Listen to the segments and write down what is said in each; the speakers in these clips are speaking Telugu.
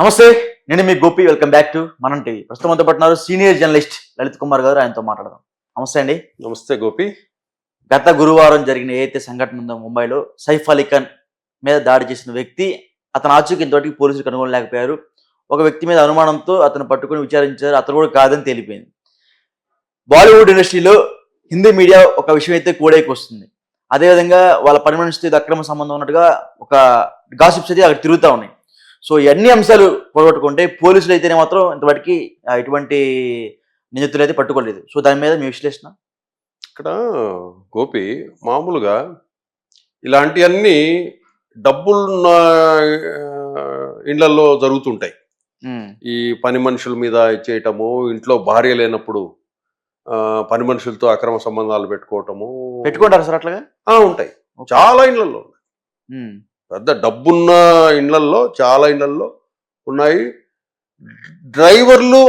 నమస్తే నేను మీ Gopi welcome back to Manam TV. ప్రస్తుతం అంతా పట్టినారు సీనియర్ జర్నలిస్ట్ లలిత్ కుమార్ గారు ఆయనతో మాట్లాడదాం. నమస్తే అండి. నమస్తే గోపి. గత గురువారం జరిగిన ఏదైతే సంఘటన ఉందో ముంబైలో సైఫ్ అలీ ఖాన్ మీద దాడి చేసిన వ్యక్తి అతను ఆచూకీ ఇంతవరకు పోలీసులు కనుగొనలేకపోయారు. ఒక వ్యక్తి మీద అనుమానంతో అతను పట్టుకుని విచారించారు. అతను కూడా కాదని తేలిపోయింది. బాలీవుడ్ ఇండస్ట్రీలో హిందీ మీడియా ఒక విషయం అయితే కూడైకి వస్తుంది. అదేవిధంగా వాళ్ళ పని మనిషితో అక్రమ సంబంధం ఉన్నట్టుగా ఒక గాసిప్స్ అయితే అక్కడ తిరుగుతూ ఉన్నాయి. సో ఈ అన్ని అంశాలు పోగొట్టుకుంటే పోలీసులు అయితేనే మాత్రం ఇంతవరకు ఎటువంటి నిందితులు అయితే పట్టుకోలేదు. సో దాని మీద మీ విశ్లేషణ? ఇక్కడ గోపి మామూలుగా ఇలాంటివన్నీ డబ్బులున్న ఆ, ఇళ్ళలో జరుగుతుంటాయి. ఈ పని మనుషుల మీద చేయటము ఇంట్లో భార్య లేనప్పుడు పని మనుషులతో అక్రమ సంబంధాలు పెట్టుకోవటము. పెట్టుకుంటారు సార్ అట్లాగా? ఆ, ఉంటాయి. చాలా. ఉమ్, పెద్ద డబ్బున్న ఇళ్ళల్లో చాలా ఇళ్ళల్లో ఉన్నాయి. డ్రైవర్లు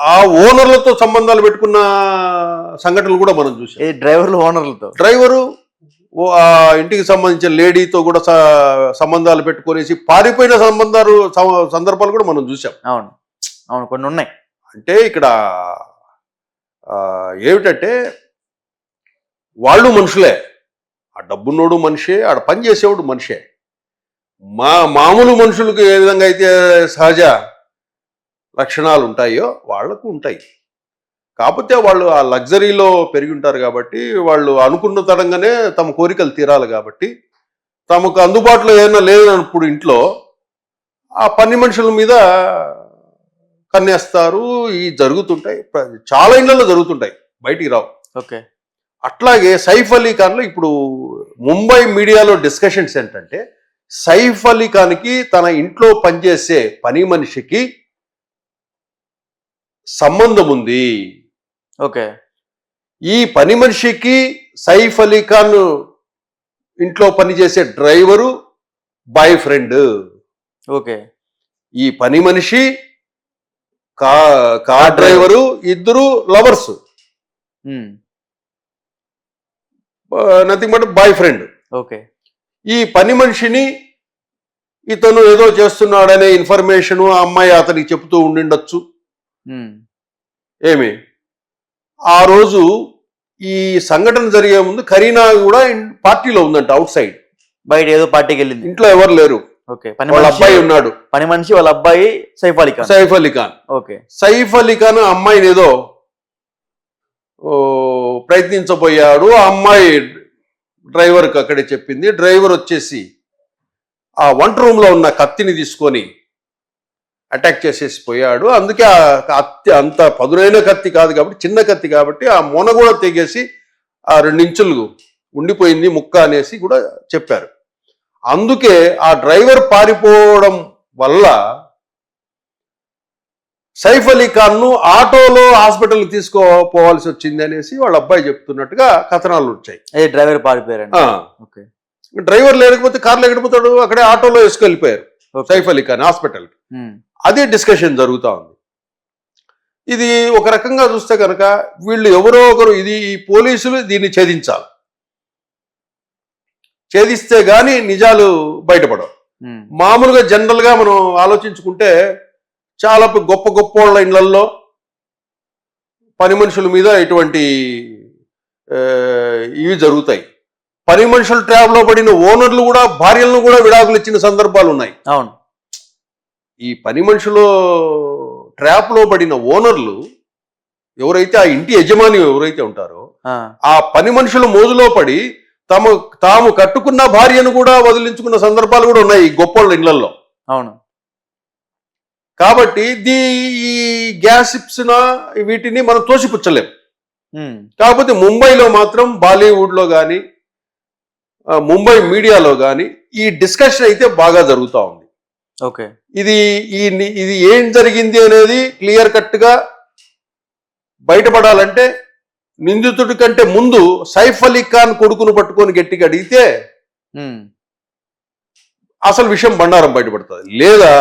ఆ ఓనర్లతో సంబంధాలు పెట్టుకున్న సంఘటనలు కూడా మనం చూసాం డ్రైవర్లు ఓనర్లతో? డ్రైవరు ఆ ఇంటికి సంబంధించిన లేడీతో కూడా సంబంధాలు పెట్టుకునేసి పారిపోయిన సంబంధాలు సందర్భాలు కూడా మనం చూసాం అవును. అవును కొన్ని ఉన్నాయి. అంటే ఇక్కడ ఏమిటంటే వాళ్ళు మనుషులే. ఆ డబ్బున్నోడు మనిషే ఆడ పని చేసేవాడు మనిషే. మా మామూలు మనుషులకు ఏ విధంగా అయితే సహజ లక్షణాలు ఉంటాయో వాళ్ళకు ఉంటాయి. కాకపోతే వాళ్ళు ఆ లగ్జరీలో పెరిగి ఉంటారు కాబట్టి వాళ్ళు అనుకున్న తరంగానే తమ కోరికలు తీరాలి కాబట్టి తమకు అందుబాటులో ఏమైనా లేనప్పుడు ఇంట్లో ఆ పని మనుషుల మీద కన్నేస్తారు. ఈ జరుగుతుంటాయి. చాలా ఇళ్ళలో జరుగుతుంటాయి. బయటికి రావు. ఓకే. అట్లాగే సైఫ్ అలీ ఖాన్లో ఇప్పుడు ముంబై మీడియాలో డిస్కషన్స్ ఏంటంటే సైఫ్ అలీ ఖాన్కి తన ఇంట్లో పనిచేసే పని మనిషికి సంబంధం ఉంది. ఓకే. ఈ పని మనిషికి సైఫ్ అలీ ఖాన్ ఇంట్లో పనిచేసే డ్రైవరు బాయ్ ఫ్రెండ్. ఓకే. ఈ పని మనిషి కా కార్ డ్రైవరు. ఇద్దరు lovers. Nothing but boyfriend. Okay. ఈ పని మనిషిని ఇతను ఏదో చేస్తున్నాడనే ఇన్ఫర్మేషన్ ఆ అమ్మాయి అతనికి చెప్తూ ఉండిండొచ్చు. ఏమి? ఆ రోజు ఈ సంఘటన జరిగే ముందు కరీనా కూడా పార్టీలో ఉందంట అవుట్ సైడ్. బయట ఏదో పార్టీకి వెళ్ళింది. ఇంట్లో ఎవరు లేరు. వాళ్ళ అబ్బాయి ఉన్నాడు. పని మనిషి వాళ్ళ అబ్బాయి సైఫ్ అలీ ఖాన్. సైఫ్ అలీ ఖాన్. ఓకే. సైఫ్ అలీ ఖాన్ అమ్మాయిని ఏదో ఓ, ప్రయత్నించబోయాడు. ఆ అమ్మాయి డ్రైవర్కి అక్కడే చెప్పింది. డ్రైవర్ వచ్చేసి ఆ వంట రూమ్లో ఉన్న కత్తిని తీసుకొని అటాక్ చేసేసి పోయాడు. అందుకే ఆ కత్తి అంత పదునైన కత్తి కాదు కాబట్టి చిన్న కత్తి కాబట్టి ఆ మొన కూడా తెగేసి ఆ రెండించులు ఉండిపోయింది ముక్క అనేసి కూడా చెప్పారు. అందుకే ఆ డ్రైవర్ పారిపోవడం వల్ల సైఫ్ అలీ ఖాన్ను ఆటోలో హాస్పిటల్ తీసుకోపోవాల్సి వచ్చింది అనేసి వాళ్ళ అబ్బాయి చెప్తున్నట్టుగా కథనాలు వచ్చాయి. డ్రైవర్ పారిపోయారండి? ఆ, ఓకే. డ్రైవర్ లేకపోతే కార్లో ఎక్కడిపోతాడు అక్కడే ఆటోలో వేసుకెళ్ళిపోయారు. సైఫ్ అలీ ఖాన్ హాస్పిటల్. అదే డిస్కషన్ జరుగుతూ ఉంది. ఇది ఒక రకంగా చూస్తే కనుక వీళ్ళు ఎవరో ఒకరు ఇది ఈ పోలీసులు దీన్ని ఛేదించాలి. ఛేదిస్తే గాని నిజాలు బయటపడవు. మామూలుగా జనరల్గా మనం ఆలోచించుకుంటే చాలా గొప్ప గొప్ప వాళ్ళ ఇళ్ళల్లో పని మనుషుల మీద ఇటువంటి ఇవి జరుగుతాయి. పని మనుషుల ట్రాప్లో పడిన ఓనర్లు కూడా భార్యలను కూడా విడాకులు ఇచ్చిన సందర్భాలు ఉన్నాయి. అవును. ఈ పని మనుషులు ట్రాప్లో పడిన ఓనర్లు ఎవరైతే ఆ ఇంటి యజమాని ఎవరైతే ఉంటారో ఆ, పని మనుషుల మోజులో పడి తమ తాము కట్టుకున్న భార్యను కూడా వదిలించుకున్న సందర్భాలు కూడా ఉన్నాయి ఈ గొప్ప ఇళ్ళలో అవును. కాబట్టి దీ ఈ గ్యాసిప్స్ వీటిని మనం తోసిపుచ్చలేం. కాకపోతే ముంబైలో మాత్రం బాలీవుడ్లో కానీ ముంబై మీడియాలో కానీ ఈ డిస్కషన్ అయితే బాగా జరుగుతూ ఉంది. ఓకే. ఇది ఈ ఇది ఏం జరిగింది అనేది క్లియర్ కట్గా బయటపడాలంటే నిందితుడి కంటే ముందు సైఫ్ అలీ ఖాన్ కొడుకును పట్టుకొని గట్టిగా అడిగితే అసలు విషయం బండారం బయటపడుతుంది. లేదా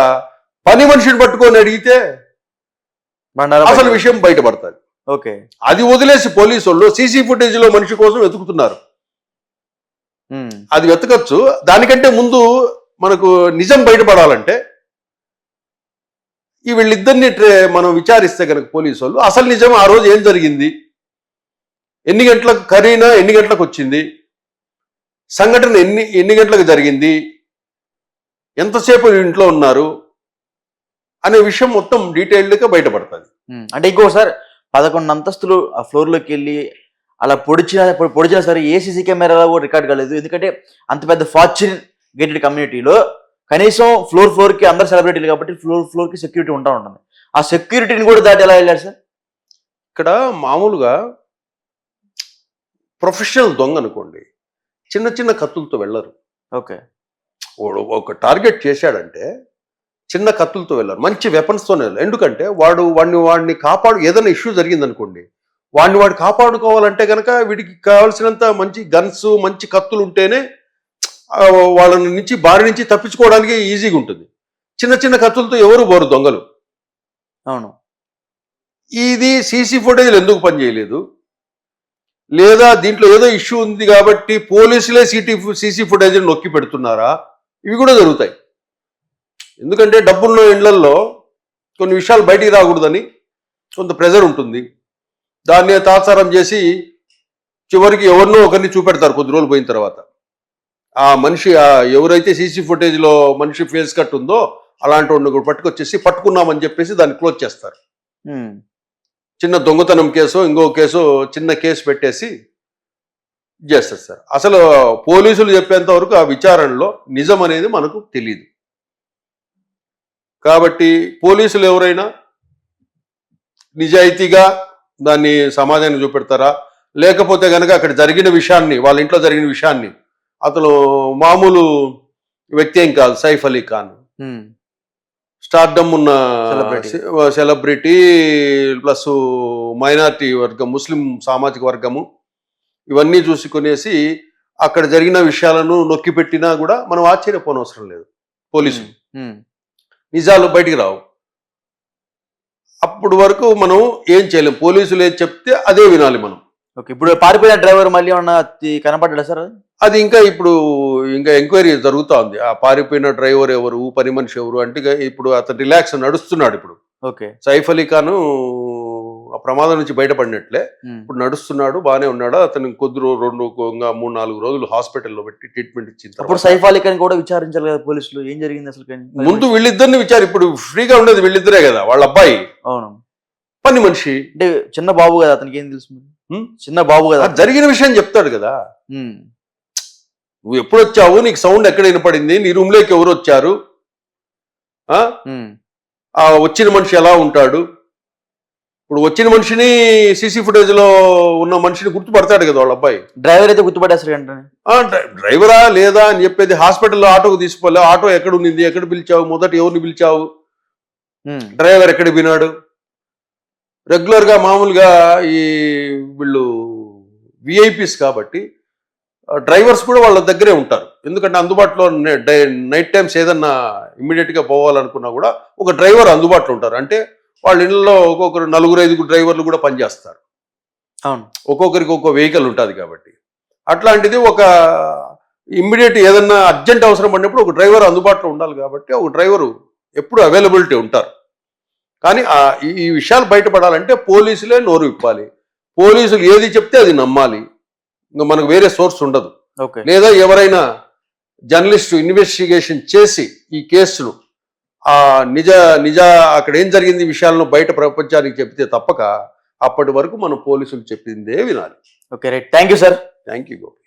పని మనిషిని పట్టుకొని అడిగితే అసలు విషయం బయటపడుతుంది. ఓకే. అది వదిలేసి పోలీసు వాళ్ళు సీసీ ఫుటేజ్లో మనిషి కోసం వెతుకుతున్నారు. అది వెతకచ్చు. దానికంటే ముందు మనకు నిజం బయటపడాలంటే ఈ వీళ్ళిద్దరిని మనం విచారిస్తే కనుక పోలీసు వాళ్ళు అసలు నిజం ఆ రోజు ఏం జరిగింది? ఎన్ని గంటలకు కరీనా ఎన్ని గంటలకు వచ్చింది? సంఘటన ఎన్ని ఎన్ని గంటలకు జరిగింది? ఎంతసేపు ఇంట్లో ఉన్నారు? అనే విషయం మొత్తం డీటెయిల్డ్గా బయటపడుతుంది. అంటే ఇంకోసారి పదకొండు అంతస్తులు ఆ ఫ్లోర్లోకి వెళ్ళి అలా పొడిచిన పొడిచినా సరే ఏ సీసీ కెమెరాలో కూడా రికార్డ్ కాలేదు. ఎందుకంటే అంత పెద్ద ఫార్చ్యూన్ గేటెడ్ కమ్యూనిటీలో కనీసం ఫ్లోర్ ఫ్లోర్కి అందరు సెలబ్రిటీలు కాబట్టి ఫ్లోర్ ఫ్లోర్కి సెక్యూరిటీ ఉంటా ఉంటుంది. ఆ సెక్యూరిటీని కూడా దాటి ఎలా వెళ్ళారు సార్? ఇక్కడ మామూలుగా ప్రొఫెషనల్ దొంగ అనుకోండి చిన్న చిన్న కత్తులతో వెళ్ళరు. ఓకే. ఒక టార్గెట్ చేశాడంటే చిన్న కత్తులతో వెళ్ళారు. మంచి వెపన్స్తోనే వెళ్ళారు. ఎందుకంటే వాడు వాడిని వాడిని కాపాడు ఏదైనా ఇష్యూ జరిగిందనుకోండి వాడిని వాడు కాపాడుకోవాలంటే కనుక వీడికి కావాల్సినంత మంచి గన్స్ మంచి కత్తులు ఉంటేనే వాళ్ళ నుంచి బారి నుంచి తప్పించుకోవడానికి ఈజీగా ఉంటుంది. చిన్న చిన్న కత్తులతో ఎవరు పోరు దొంగలు. అవును. ఇది సీసీ ఫుటేజ్ ఎందుకు పనిచేయలేదు? లేదా దీంట్లో ఏదో ఇష్యూ ఉంది కాబట్టి పోలీసులే సిటీ సీసీ ఫుటేజ్ నొక్కి పెడుతున్నారా? ఇవి కూడా జరుగుతాయి. ఎందుకంటే డబ్బున్న ఇళ్ళల్లో కొన్ని విషయాలు బయటికి రాకూడదని కొంత ప్రెజర్ ఉంటుంది. దాన్ని తాత్సారం చేసి చివరికి ఎవరినో ఒకరిని చూపెడతారు కొద్ది రోజులు పోయిన తర్వాత. ఆ మనిషి ఆ ఎవరైతే సీసీ ఫుటేజ్లో మనిషి ఫేస్ కట్ ఉందో అలాంటి వాడిని కూడా పట్టుకొచ్చేసి పట్టుకున్నామని చెప్పేసి దాన్ని క్లోజ్ చేస్తారు. చిన్న దొంగతనం కేసు ఇంకో కేసు చిన్న కేసు పెట్టేసి చేస్తారు సార్. అసలు పోలీసులు చెప్పేంత వరకు ఆ విచారణలో నిజం అనేది మనకు తెలియదు కాబట్టి పోలీసులు ఎవరైనా నిజాయితీగా దాన్ని సమాధానం చూపెడతారా? లేకపోతే కనుక అక్కడ జరిగిన విషయాన్ని వాళ్ళ ఇంట్లో జరిగిన విషయాన్ని అతను మామూలు వ్యక్తి ఏం కాదు సైఫ్ అలీ ఖాన్. స్టార్డమ్ ఉన్న. సెలబ్రిటీ ప్లస్ మైనారిటీ వర్గం ముస్లిం సామాజిక వర్గము ఇవన్నీ చూసుకునేసి అక్కడ జరిగిన విషయాలను నొక్కి పెట్టినా కూడా మనం ఆశ్చర్యపోనవసరం లేదు. పోలీసు నిజాలు బయటికి రావు. అప్పుడు వరకు మనం ఏం చేయలేం. పోలీసులు ఏం చెప్తే అదే వినాలి మనం. ఓకే ఇప్పుడు పారిపోయిన డ్రైవర్ మళ్ళీ ఏమన్నా కనపడ్డా సార్ అది? ఇంకా ఇప్పుడు ఇంకా ఎంక్వైరీ జరుగుతూ ఉంది ఆ పారిపోయిన డ్రైవర్ ఎవరు పని మనిషి ఎవరు అంటే ఇప్పుడు అతను రిలాక్స్ నడుస్తున్నాడు ఇప్పుడు. ఓకే. సైఫ్ అలీ ఖాన్ ఆ ప్రమాదం నుంచి బయటపడినట్లే. ఇప్పుడు నడుస్తున్నాడు బాగానే ఉన్నాడు? అతను కొద్ది రో- రెండు మూడు నాలుగు రోజులు హాస్పిటల్లో పెట్టి ట్రీట్మెంట్ ఇచ్చిన అప్పుడు సైఫ్ అలీ ఖాన్ కూడా విచారించాలి కదా పోలీసులు. ఏం జరిగింది అసలు? ముందు వీళ్ళిద్దరిని విచారు ఇప్పుడు ఫ్రీగా ఉండేది వీళ్ళిద్దరే కదా వాళ్ళ అబ్బాయి. అవును. పని మనిషి. అంటే చిన్న బాబు కదా అతనికి ఏం తెలుసు? చిన్న బాబు కదా జరిగిన విషయం చెప్తాడు కదా. నువ్వు ఎప్పుడు వచ్చావు నీకు సౌండ్ ఎక్కడ వినపడింది? నీ రూమ్లోకి ఎవరు వచ్చారు ఆ వచ్చిన మనిషి ఎలా ఉంటాడు? ఇప్పుడు వచ్చిన మనిషిని సీసీ ఫుటేజ్లో ఉన్న మనిషిని గుర్తుపడతాడు కదా వాళ్ళ అబ్బాయి. డ్రైవర్ అయితే ఆ, డ్రై- డ్రైవరా లేదా అని చెప్పేది హాస్పిటల్లో ఆటోకు తీసుకోలే ఆటో ఎక్కడ ఉన్నింది ఎక్కడ పిలిచావు మొదట ఎవరిని పిలిచావు? డ్రైవర్ ఎక్కడ వినాడు? రెగ్యులర్గా మామూలుగా ఈ వీళ్ళు విఐపీస్ కాబట్టి డ్రైవర్స్ కూడా వాళ్ళ దగ్గరే ఉంటారు. ఎందుకంటే అందుబాటులో నైట్ టైమ్స్ ఏదన్నా ఇమ్మీడియట్గా పోవాలనుకున్నా కూడా ఒక డ్రైవర్ అందుబాటులో ఉంటారు. అంటే వాళ్ళ ఇళ్ళలో ఒక్కొక్కరు నలుగురు ఐదుగురు డ్రైవర్లు కూడా పనిచేస్తారు. అవును. ఒక్కొక్కరికి ఒక్కో వెహికల్ ఉంటుంది కాబట్టి. అట్లాంటిది ఒక ఇమ్మీడియట్ ఏదన్నా అర్జెంట్ అవసరం పడినప్పుడు ఒక డ్రైవర్ అందుబాటులో ఉండాలి కాబట్టి ఒక డ్రైవరు ఎప్పుడు అవైలబిలిటీ ఉంటారు. కానీ ఆ ఈ- విషయాలు బయటపడాలంటే పోలీసులే నోరు విప్పాలి. పోలీసులు ఏది చెప్తే అది నమ్మాలి. ఇంకా మనకు వేరే సోర్స్ ఉండదు. ఓకే. లేదా ఎవరైనా జర్నలిస్టు ఇన్వెస్టిగేషన్ చేసి ఈ కేసును ఆ నిజ నిజ అక్కడ ఏం జరిగింది విషయాలను బయట ప్రపంచానికి చెప్తే తప్పక అప్పటి వరకు మనం పోలీసులు చెప్పిందే వినాలి. Okay right. Thank you sir. Thank you Gopi.